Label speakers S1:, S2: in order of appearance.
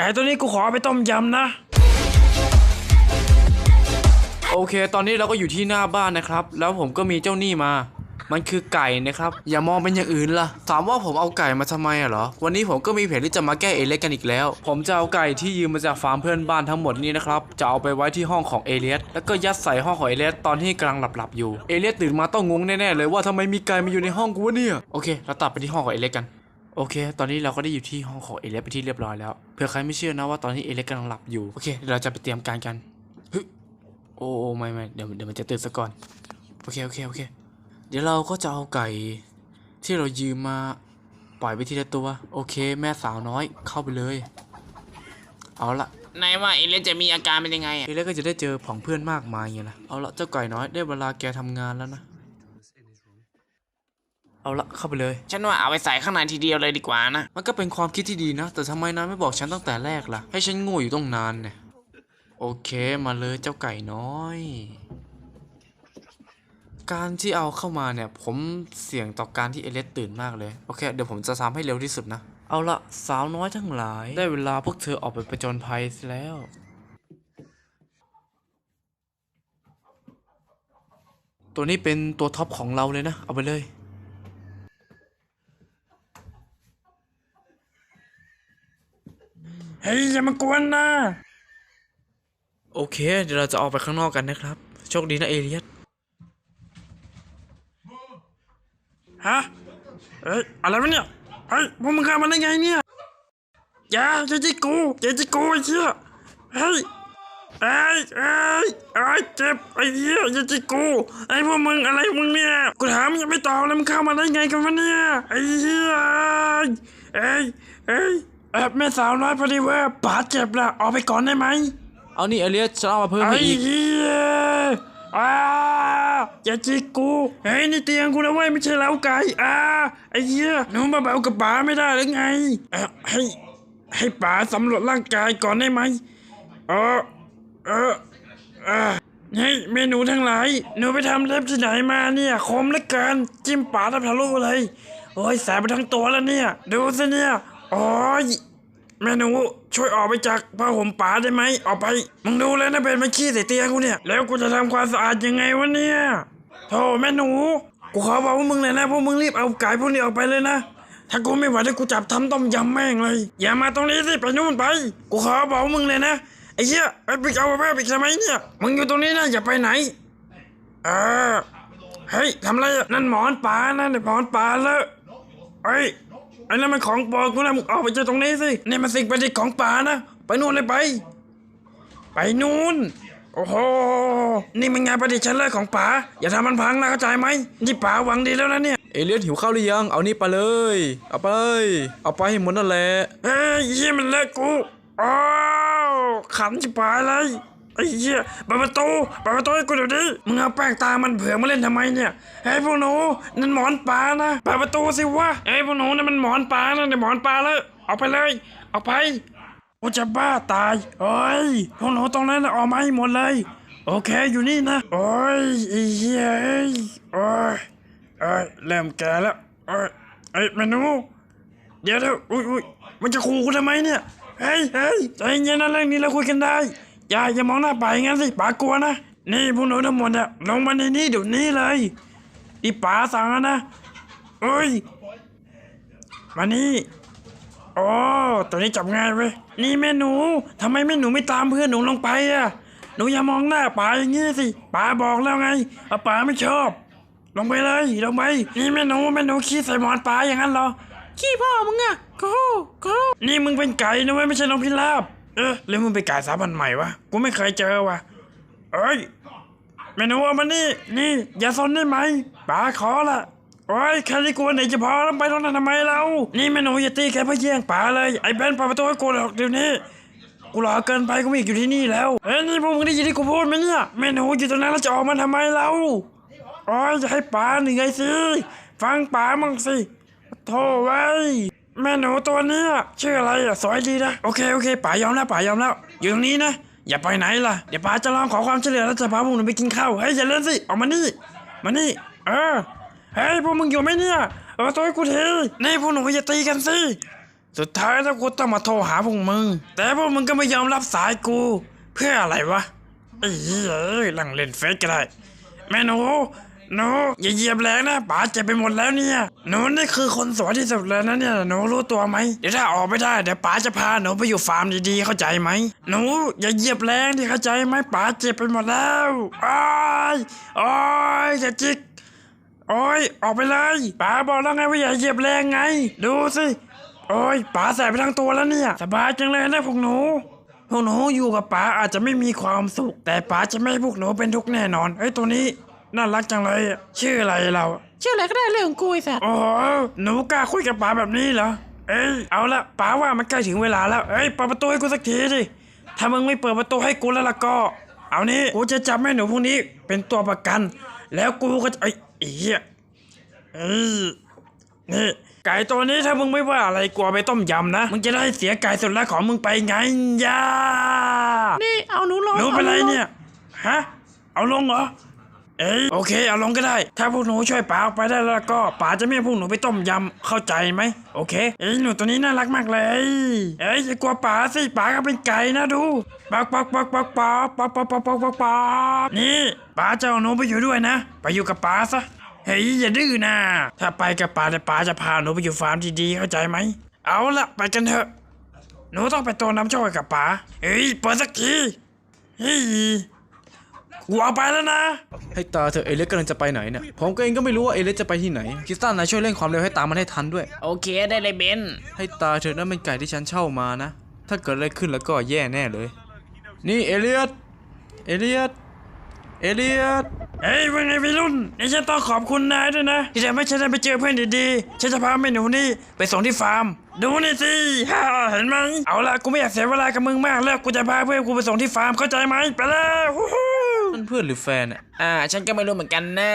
S1: ไก่ตัวนี้กูขอไปต้มยำนะ
S2: โอเค ตอนนี้เราก็อยู่ที่หน้าบ้านนะครับ แล้วผมก็มีเจ้าหนี้มา มันคือไก่นะครับ อย่ามองเป็นอย่างอื่นล่ะ ถามว่าผมเอาไก่มาทำไมอะเหรอ วันนี้ผมก็มีแผนที่จะมาแก้เอเลียสกันอีกแล้ว ผมจะเอาไก่ที่ยืมมาจากฟาร์มเพื่อนบ้านทั้งหมดนี้นะครับ จะเอาไปไว้ที่ห้องของเอเลียสแล้วก็ยัดใส่ห้องของเอเลียสตอนที่กำลังหลับๆอยู่ เอเลียสตื่นมาต้องงงแน่ๆเลยว่าทำไมมีไก่มาอยู่ในห้องกูวะเนี่ย โอเค เราตัดไปที่ห้องของเอเลียสกัน โอเค ตอนนี้เราก็ได้อยู่ที่ห้องของเอเลียสไปที่เรียบร้อยแล้วเผื่อใครไม่เชื่อนะว่าตอนนี้เอเลียสกำลังหลับอยู่ โอเคเดี๋ยวเราจะไปเตรียมการกันเฮ้ยโอ้โอ้ไม่ไม่เดี๋ยวเดี๋ยวมันจะตื่นซะก่อน โอเค โอเค โอเค เดี๋ยวเราก็จะเอาไก่ ที่เรายืมมาปล่อยไปทีละตัว โอเค แม่สาวน้อยเข้าไปเลย เอาละ
S3: นายว่าเอเลียสจะมีอาการเป็นยังไงอะ
S2: เอเล็กก็จะได้เจอผองเพื่อนมากมายไงล่ะ เอาละเจ้าไก่น้อยได้เวลาแกทำงานแล้วนะ เอาละเข้าไปเลย
S3: ฉันว่าเอาไปใส่ข้างในทีเดียวเลยดีกว่านะ
S2: มันก็เป็นความคิดที่ดีนะ แต่ทำไมนายไม่บอกฉันตั้งแต่แรกล่ะ ให้ฉันโง่อยู่ต้องนานเนี่ย โอเคมาเลยเจ้าไก่น้อย การที่เอาเข้ามาเนี่ย ผมเสี่ยงต่อการที่เอเลสตื่นมากเลย โอเค เดี๋ยวผมจะทำให้เร็วที่สุดนะ เอาละสาวน้อยทั้งหลาย ได้เวลาพวกเธอออกไปประจนภัยแล้วตัวนี้เป็นตัวท็อปของเราเลยนะ เอาไปเลย
S1: เฮ้ยอย่ามากวนนะ
S2: โอเค เดี๋ยวเราจะออกไปข้างนอกกันนะครับ โชคดีนะเอเลียส
S1: ฮะเฮ้ยอะไรวะเนี่ยเฮ้ยพวกมึงเข้ามาได้ไงเนี่ยอย่าอย่าจิกกูอย่าจิกกูไอ้เชี่ยเฮ้ยเอ้ยเอ้ยเอ้ยเจ็บไอ้เหี้ยอย่าจิกกูไอ้พวกมึงอะไรมึงเนี่ยกูถามมึงยังไม่ตอบเลยมึงเข้ามาได้ไงกันวะเนี่ยไอ้เหี้ยเอ้ยเอ้ย เอ้ยแม่สาวน้อยพอดีว่าบาดเจ็บละออกไปก่อนได้ไหม
S2: เอานี่เอเลียสฉันเอามาเพิ่ม
S1: ไอ้
S2: ให้อีก
S1: เหี้ยอ้าอย่าจิกกูเฮ้ยนี่เตียงกูนะเว้ยไม่ใช่เล้าไก่อ้าไอ้เหี้ยหนูมาเบากับป๋าไม่ได้หรือไงเอ่อให้ให้ป๋าสำรวจร่างกายก่อนได้ไหมเออเออเออเฮ้ยเมนูทั้งหลายหนูไปทำเล็บที่ไหนมาเนี่ยคมเหลือเกินจิ้มป๋าทำทะลุเลยโอ้ยแสบไปทั้งตัวแล้วเนี่ย ดูสิเนี่ย โอ้ยแม่หนูช่วยออกไปจากผ้าห่มป๋าได้ไหมออกไป มึงดูแล้วนะเป็นมาขี้ใส่เตียงกูเนี่ย แล้วกูจะทำความสะอาดยังไงวะเนี่ยโธ่แม่หนู กูขอบอกพวกมึงเลยนะพวกมึงรีบเอาไก่พวกนี้ออกไปเลยนะ ถ้ากูไม่ไหวเดี๋ยวกูจับทำต้มยำแม่งเลย อย่ามาตรงนี้สิไปนู่นไป กูขอบอกพวกมึงเลยนะไอ้เหี้ยไอ้ปิกเอาไปปิกทำไมเนี่ย มึงอยู่ตรงนี้นะอย่าไปไหน เออเฮ้ยทำไรอะนั่นหมอนป่านะเนี่ยหมอนป่าเลยเฮ้ยไอ้นั่นมันของปลอมกูนะมึงออกไปจากตรงนี้สินี่มันสิ่งประดิษฐ์ของป่านะ ไปนู่นเลยไป ไปนู่น โอ้โห นี่มันงานประดิษฐ์ชั้นแรกของป่า อย่าทำมันพังนะเข้าใจไหม นี่ป่าหวังดีแล้วนะเนี่ย
S2: เอเลียสหิวข้าวหรือยัง เอานี่ไปเลย เอาไป เอาไปให้หมดนั่นแหละ
S1: เฮ้ยเหี้ยมันเลิกกู อ้าวขันจิบหายเลย ไอ้เหี้ยเปิดประตูเปิดประตูให้กูเดี๋ยวนี้มึงเอาแป้งตามันเผื่อมาเล่นทำไมเนี่ยเฮ้ยพวกหนูนั่นหมอนปลานะเปิดประตูสิวะเฮ้ยพวกหนูนั่นมันหมอนปลานะเนี่ยหมอนปลาเลยออกไปเลยออกไปกูจะบ้าตายโอ้ยพวกหนูตรงนั้นน่ะออกมาให้หมดเลย โอเคอยู่นี่นะโอ้ยไอ้เหี้ยเอ้ยโอ้ยเอ้ยเริ่มแก่แล้วโอ้ยไอ้ยแมนูเดี๋ยวเดี๋ยวอุ้ยอุ้ยมันจะขู่กูทำไมเนี่ยเฮ้ยเฮ้ยใจเย็นนะเรื่องนี้เราคุยกันได้ อย่าอย่ามองหน้าป่าอย่างนั้นสิป๋ากลัวนะ นี่พวกหนูทั้งหมดอะลงมาในนี้เดี๋ยวนี้เลยอีป๋าสั่งแล้วนะเอ้ย มานี่โอ้ตัวนี้จับง่ายเว้ยนี่แม่หนูทำไมแม่หนูไม่ตามเพื่อนหนูลงไปอะหนูอย่ามองหน้าป๋าอย่างนี้สิป๋าบอกแล้วไงว่าป๋าไม่ชอบ ลงไปเลยลงไปนี่แม่หนูแม่หนูขี้ใส่หมอนป๋าอย่างนั้นเหรอขี้พ่อมึงอะกูกูนี่มึงเป็นไก่นะเว้ยไม่ใช่น้องพิราบเออแล้วมึงเป็นไก่สายพันใหม่วะ กูไม่เคยเจอวะเอ้ยแมนูเอามานี่ นี่อย่าซนได้ไหมป๋าขอละโอ้ยแค่ที่กูไหนจะพอแล้วไปตรงนั้นทำไมเรา นี่แมนูอย่าตีแค่เพื่อแย่งป๋าเลย ไอ้แบนเปิดประตูให้กูหรอกเดี๋ยวนี้กูรอเกินไปกูไม่อยากอยู่ที่นี่แล้วเอ้ยนี่พวกมึงได้ยินที่กูพูดไหมเนี่ยแมนูอยู่ตรงนั้นแล้วจะออกมาทำไมเราโอ้ยจะให้ป๋าหนื่อยสิ ฟังป๋ามั่งสิโธ่ไว้ แม่หนูตัวเนี้ยชื่ออะไรอะสวยดีนะ โอเคโอเคป๋ายอมแล้วป๋ายอมแล้ว อยู่ตรงนี้นะ อย่าไปไหนล่ะ เดี๋ยวป๋าจะลองขอความช่วยเหลือแล้วจะพาพวกหนูไปกินข้าวเฮ้ยอย่าเล่นสิออกมานี่ มานี่ เออเฮ้ยพวกมึงอยู่ไหมเนี่ยเออตัวกูทีนี่พวกหนูอย่าตีกันสิสุดท้ายแล้วกูต้องมาโทรหาพวกมึง แต่พวกมึงก็ไม่ยอมรับสายกู เพื่ออะไรวะไอ้เหี้ยเอ้ยหลังเล่นเฟซก็ได้ แม่หนู หนูอย่าเหยียบแรงนะป๋าเจ็บไปหมดแล้วเนี่ยหนูนี่คือคนสวยที่สุดเลยนะเนี่ยหนูรู้ตัวไหมเดี๋ยวถ้าออกไม่ได้เดี๋ยวป๋าจะพาหนูไปอยู่ฟาร์มดีๆเข้าใจไหมหนูอย่าเหยียบแรงที่เข้าใจไหมป๋าเจ็บไปหมดแล้วอ้ายอ้ายจะจิกโอ้ยออกไปเลยป๋าบอกแล้วไงว่าอย่าเหยียบแรงไง ดูสิโอ้ยป๋าใส่ไปทั้งตัวแล้วเนี่ยสบายจังเลยนะพวกหนูพวกหนูอยู่กับป๋าอาจจะไม่มีความสุข แต่ป๋าจะไม่ให้พวกหนูเป็นทุกข์แน่นอนเอ้ยตัวนี้ น่ารักจังเลยอะชื่ออะไรเรา
S4: ชื่ออะไรก็ได้เรื่องของกูไอ้สัตว์
S1: โอ้โหหนูกล้าคุยกับป๋าแบบนี้เหรอ เอ้ย เอาละป๋าว่ามันใกล้ถึงเวลาแล้ว เอ้ยเปิดประตูให้กูสักทีดิ ถ้ามึงไม่เปิดประตูให้กูแล้วล่ะก็ เอานี่กูจะจับแม่หนูพวกนี้เป็นตัวประกัน แล้วกูก็จะเอ้ยไอ้เหี้ยเอ้ยนี่ไก่ตัวนี้ถ้ามึงไม่ว่าอะไรกลัวไปต้มยำนะ มึงจะได้เสียไก่สุดแรกของมึงไปไงย่า
S4: นี่เอาหนูลง
S1: หนูเป็นไร
S4: อาลง
S1: เนี่ย ฮะ เอาลงเหรอ เอ้ยโอเคเอาลงก็ได้ ถ้าพวกหนูช่วยป๋าออกไปได้แล้วก็ป๋าจะไม่ให้พวกหนูไปต้มยำเข้าใจไหมโอเค เอ้ยหนูตัวนี้น่ารักมากเลย เอ้ยอย่ากลัวป๋าสิป๋าก็เป็นไก่นะดูปักปักปักปักปักปักปักปักปักปักปักนี่ป๋าจะเอาหนูไปอยู่ด้วยนะ ไปอยู่กับป๋าซะเฮ้ยอย่าดื้อนะถ้าไปกับป๋าแต่ป๋าจะพาหนูไปอยู่ฟาร์มที่ดีเข้าใจไหมเอาละไปกันเถอะ หนูต้องไปตัวน้ำโชคกับป๋าเฮ้ยเปิดสักทีเฮ้ย กูเอาไปแล้วนะ
S2: ให้ตาเธอะเอเล็กกำลังจะไปไหนเนี่ยผมก็เองก็ไม่รู้ว่าเอเล็กจะไปที่ไหนคิสตันนายช่วยเร่งความเร็วให้ตามมันให้ทันด้วย
S3: โอเคได้เลยเบน
S2: ให้ตาเธอะนั่นเป็นไก่ที่ฉันเช่ามานะ ถ้าเกิดอะไรขึ้นแล้วก็แย่แน่เลย นี่เอเลียตเอเลียตเอเลียต
S1: เฮ้ยว่าไงพี่รุ่นนี่ฉันต้องขอบคุณนายด้วยนะ ที่ทำให้ฉันได้ไปเจอเพื่อนดีๆ ฉันจะพาแม่หนูนี่ไปส่งที่ฟาร์ม ดูนี่สิฮ่าเห็นไหม เอาละกูไม่อยากเสียเวลากับมึงมากแล้ว กูจะพาเพื่อนกูไปส่งที่ฟาร์มเข้าใจไหมไปแล้วฮู้ฮู้
S2: มันเพื่อนหรือแฟนอะ
S3: อ่า ฉันก็ไม่รู้เหมือนกันนะ